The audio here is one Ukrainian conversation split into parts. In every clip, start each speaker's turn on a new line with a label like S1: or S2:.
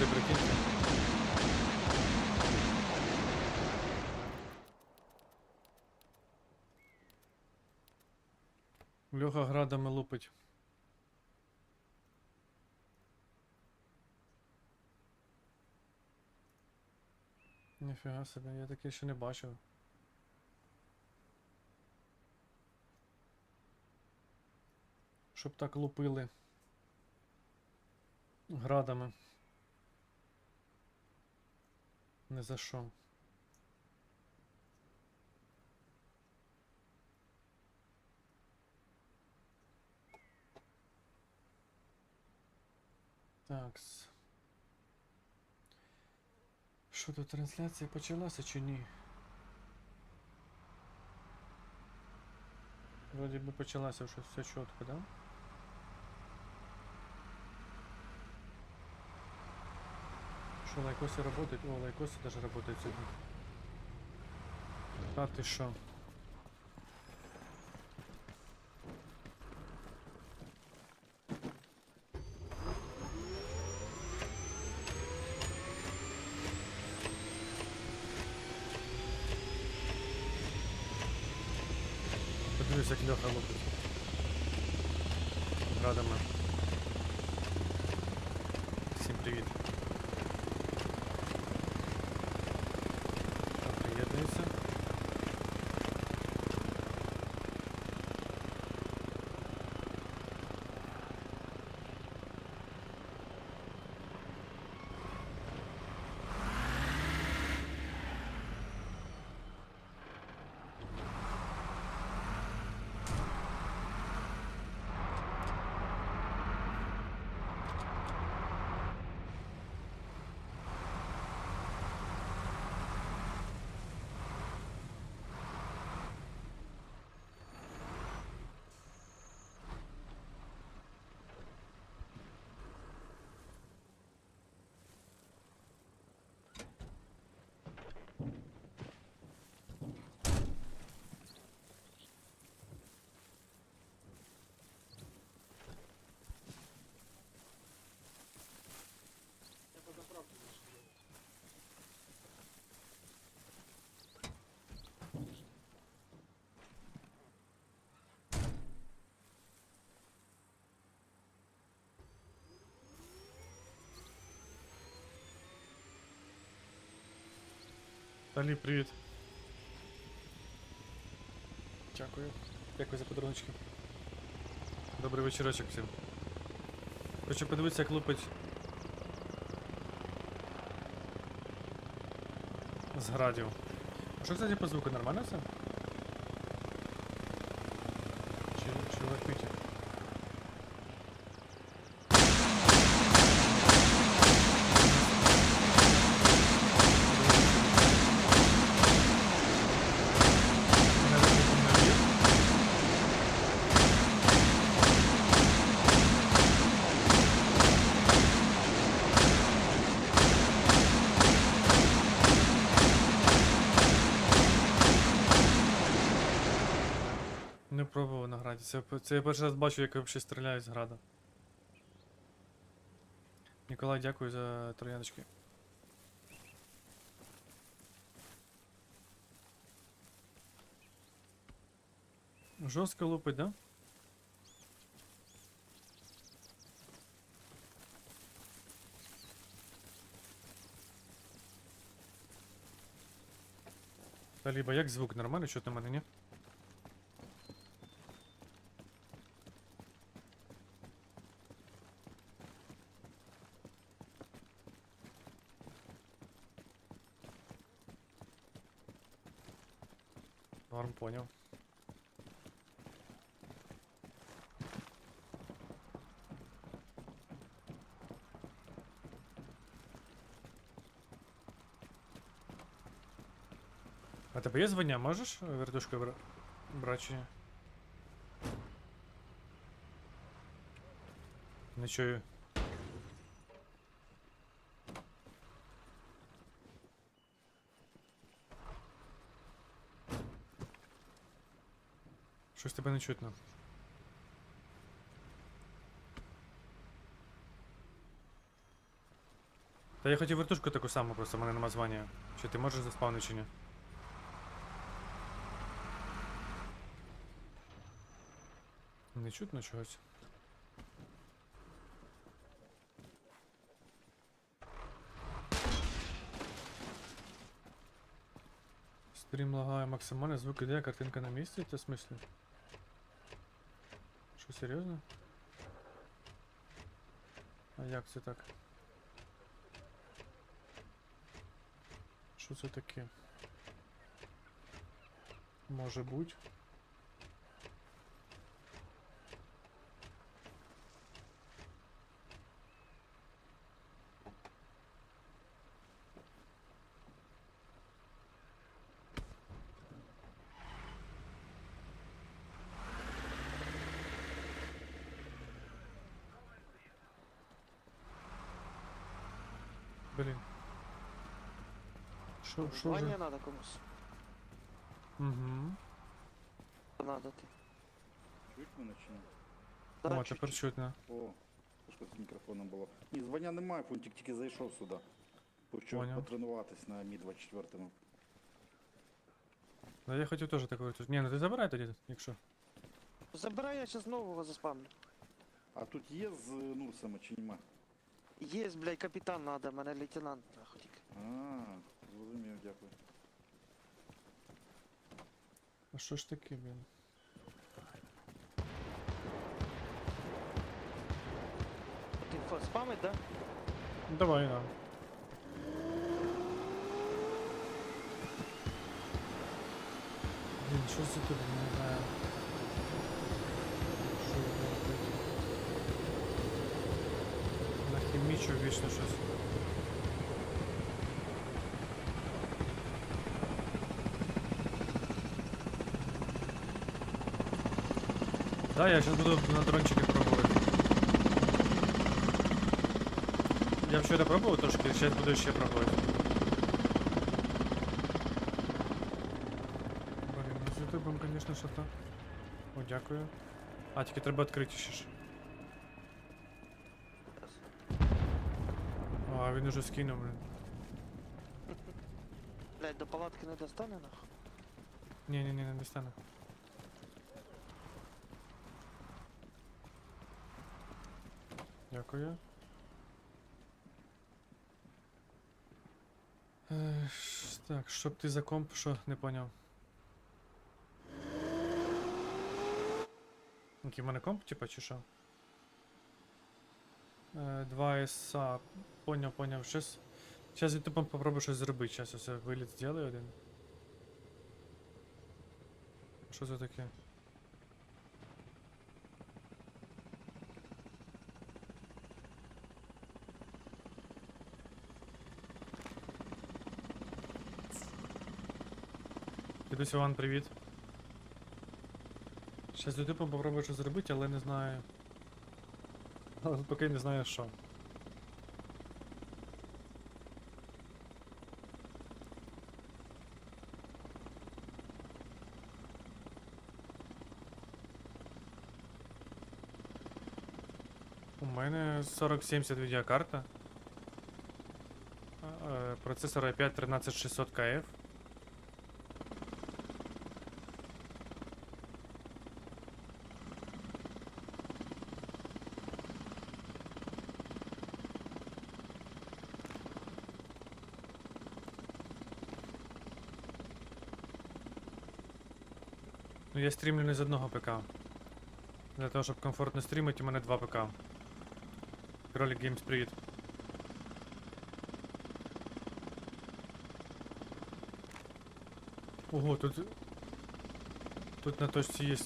S1: бути, прикиньте. Льоха градами лупить. Ніфіга собі, я таке ще не бачив. Щоб так лупили градами. Не за що. Такс. Що тут трансляція почалася чи ні? Вроді би почалася вже все чітко, да? Что, лайкосы работают? О, лайкосы даже работают сегодня. А ты шо? Подивись, як Леха лупить. Радами. Далі, привіт. Дякую. Дякую за подаруночки. Добрий вечірочок всім. Хочу подивитися, як лупить. З градів. А що, кстати, по звуку нормально все? Чи, чи лапить? Не на граді. Це, це я перший раз бачу, як взагалі стріляють з града. Ніколай, дякую за трояночки. Жорстко лупить, да? Таліба, як звук? Нормально? Що на мене, ні? Норм, понял. А тебе є звання? Можеш е, вертушкою бра... брати чи ні? Щось тебе не чутно. Та я хотів вертушку таку саму, просто в мене нема звання. Чи ти можеш заспавнити чи ні? Не чутно чогось. Стрім лагає максимально, звук іде, картинка на місці, це смислі? Що, серйозно? А як це так? Що це таке? Може бути. Блін. Що, що
S2: Звання
S1: вже?
S2: надо комусь.
S1: Угу.
S2: Надо ти.
S3: Чуть мене чи ні?
S1: О,
S2: Да,
S1: тепер
S2: чуть-чуть.
S1: чутно.
S3: О, що з мікрофоном було. Ні, звання немає, фунтик тільки зайшов сюди. Почав
S1: Поняв.
S3: потренуватись на Мі 24
S1: Да я хотів теж такого. тут- Ні, ну ти забирай тоді, якщо.
S2: Забирай, я зараз нового заспамлю.
S3: А тут є з Нурсами чи нема?
S2: Є, блядь, капітан надо, мене лейтенант нахуй.
S3: А, зрозумів, дякую.
S1: А що ж таке, блін?
S2: Ти фа- спамить, да?
S1: Ну, Давай, да. Блін, що це тут, не знаю. Нахімічу вічно щось. Да, я сейчас буду на дрончике пробовать. Я вчора пробував трошки, зараз буду ще пробувати. Блін, ну з ютубом, звісно, що то. О, дякую. А, тільки треба відкрити ще ж. А, він уже скинув, блін.
S2: Блядь, до палатки не достане нахуй.
S1: Ні, ні, ні, не достану. Дякую. Е, ш- так, щоб ти за комп, що не поняв. Який в мене комп, типа, чи що? Е, 2 SA. Поняв, поняв. Щас. Сейчас ютубом попробую щось зробити. Сейчас я виліт зроблю один. Що це таке? Дідусь Іван, привіт. До типу попробую щось зробити, але не знаю. Але поки не знаю що. У мене 4070 відеокарта. А, е, Процесор i5 13600 KF. Ну я стрімлю не з одного ПК. Для того, щоб комфортно стрімити, у мене два ПК. Кролик Games, привіт. Ого, тут... Тут на точці є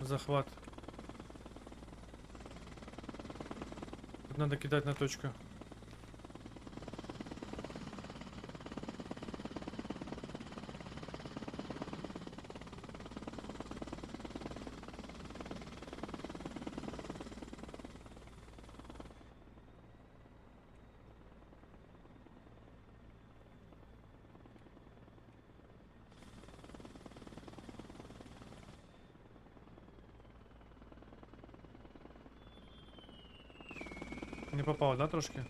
S1: захват. Тут надо кидать на точку. Не попав, да, трошки?